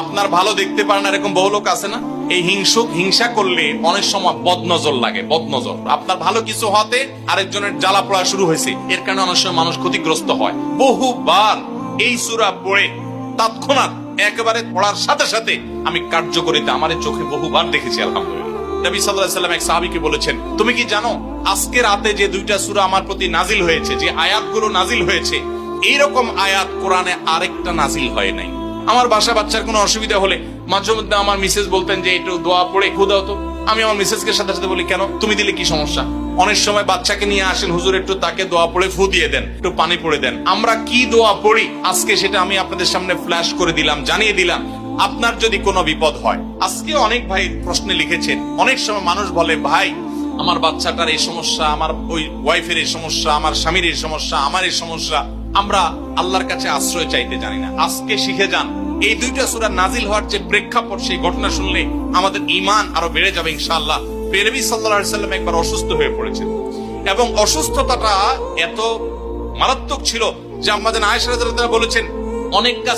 আপনার ভালো দেখতে পারেন না, এরকম বহু লোক আছে না? এই হিংসুক, হিংসা করলে অনেক সময় বদনজর লাগে, বদনজর। আপনার ভালো কিছু হতে আরেকজনের জ্বালা পড়া শুরু হয়েছে, এর কারণে অনেক সময় মানুষ ক্ষতিগ্রস্ত হয়। বহুবার এই সুরা পড়ে তৎক্ষণাৎ একেবারে পড়ার সাথে সাথে আমি কার্যকরিতা আমার চোখে বহুবার দেখেছি, আলহামদুলিল্লাহ। নবী আলাইহি সাল্লাম এক সাহাবীকে বলেছেন, তুমি কি জানো, আজকে রাতে যে দুইটা সূরা আমার প্রতি নাজিল হয়েছে, যে আয়াতগুলো নাজিল হয়েছে, এইরকম আয়াত কোরআনে আরেকটা নাজিল হয় নাই। আমার বাসা বাচ্চার কোনো অসুবিধা হলে মাঝে মধ্যে আমার মিসেস বলতেন যে একটু দোয়া পড়ে খুদাও তো। আমি আমার মিসেসকে সাথে সাথে বলি, কেন? তুমি দিলে কি সমস্যা? অনেক সময় বাচ্চাকে নিয়ে আসেন, হুজুর, একটু তাকে দোয়া পড়ে ফু দিয়ে দেন, একটু পানি পড়ে দেন। আমরা কি দোয়া পড়ি? আজকে সেটা আমি আপনাদের সামনে ফ্ল্যাশ করে দিলাম, জানিয়ে দিলাম। আপনার যদি কোনো বিপদ হয়, আজকে অনেক ভাই প্রশ্নে লিখেছেন, অনেক সময় মানুষ বলে, ভাই, আমার বাচ্চাটার এই সমস্যা, আমার ওই ওয়াইফের এই সমস্যা, আমার স্বামীর এই সমস্যা, আমার এই সমস্যা। আমরা আল্লাহর কাছে আশ্রয় চাইতে জানি না। আজকে শিখে যান, এই দুইটা সুরা নাজিল হওয়ার যে প্রেক্ষাপট, সেই ঘটনা শুনলে আমাদের ইমান আরও বেড়ে যাবে ইনশাআল্লাহ। পেরবি সাল্লাল্লাহু সাল্লাম একবার অসুস্থ হয়ে পড়েছেন। এবং অসুস্থতাটা এত মারাত্মক ছিল যে আমাদের আয়সারা বলেছেন, অনেক কাজ